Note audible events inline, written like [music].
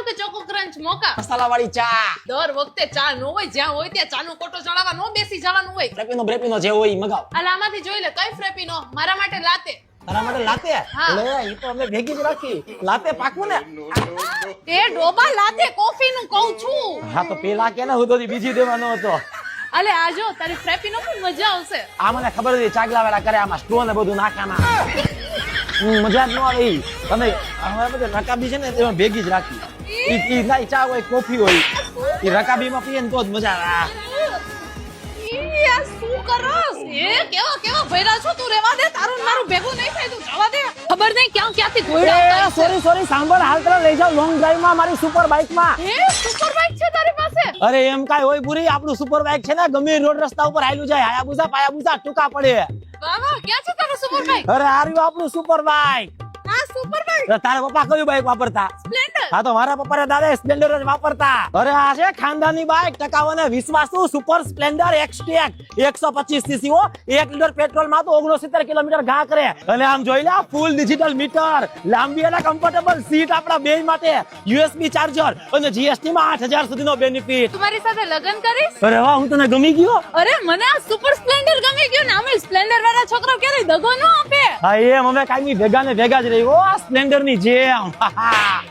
લો કે ચોકો ક્રંચ મોકા. મસાલા વાળી ચા. દર વખતે ચા નો હોય જ્યાં હોય ત્યાં ચાનો કોટો ચડાવવા નો બેસી જવાનું હોય. ફ્રેપીનો બ્રેપીનો જે હોય ઈ મગાવ. હાલ આમાંથી જોઈ લે કઈ ફ્રેપીનો મારા માટે લાતે. તારા માટે લાતે? લે ઈ તો અમે ભેગી જ રાખી. લાતે પાકું ને? એ ડોબા લાતે કોફી નું કહું છું. હા તો પેલા કે ને હું તો બીજી દેવાનો હતો. અલે આ જો તારી ફ્રેપીનો પણ મજા આવશે. આ મને ખબર હતી ચાગલા વાળા કરે આમાં સ્ટોન ને બધું નાખામાં મજા જ ન આવે તમે હવે બધે નકાબી છે ને તેમાં ભેગી જ રાખી. ઈ ઈ ના ચા હોય કોફી હોય. ઈ રકાબીમાં પીએ ને તો જ મજા આવે. આ. શું કરસ એ કેવા કેવા ભર્યા છો? તું રેવા દે તારું મારું ભેગું નહીં થાય તું જવા દે. ખબર નહીં ક્યાં ક્યાંથી ઘોડા સોરી સોરી સાંભળ હાલ તને લઈ જાવ લોંગ ડ્રાઈવમાં મારી સુપર બાઇકમાં. એ સુપર બાઇક છે તારી પાસે? અરે એમ કાઈ હોય પૂરી? આપણું સુપર બાઇક છે ને ગમે રોડ રસ્તા ઉપર હાલ્યું જાય. હાયાબુસા પાયાબુસા ટૂંકા પડે. વાહ વાહ ક્યાં છે તારું સુપર બાઇક અરે આર્યું આપણું સુપર બાઇક આ સુપર બાઇક તારા પપ્પા કયું બાઇક વાપરતા? હા તો મારા પપ્પા દાદા સ્પ્લેન્ડર જ વાપરતા. અરે આ છે ખાનદાની બાઇક ટકાઉ અને વિશ્વાસુ સુપર સ્પ્લેન્ડર એક્સટેક એકસો પચીસ સીસી એક લીટર પેટ્રોલમાં તો ઓગણસિત્તેર કિલોમીટર ઘા કરે. અને આમ જોઈ લે ફૂલ ડિજિટલ મીટર લાંબી અને કમ્ફર્ટેબલ સીટ આપણા બે માટે. યુએસબી ચાર્જર અને જીએસટી માં આઠ હજાર સુધીનો બેનિફિટ તમારી સાથે લગ્ન કરીશ? અરે વાહ હું તને ગમી ગયો? અરે મને આ સુપર સ્પ્લેન્ડર ગમી ગયો ને અમે સ્પ્લેન્ડર વાળા છોકરો ક્યારે દગો ન આપે. હા એમ અમે કાયમી ભેગા ને ભેગા જ રહી ઓ સ્પ્લેન્ડરની જેમ. [laughs]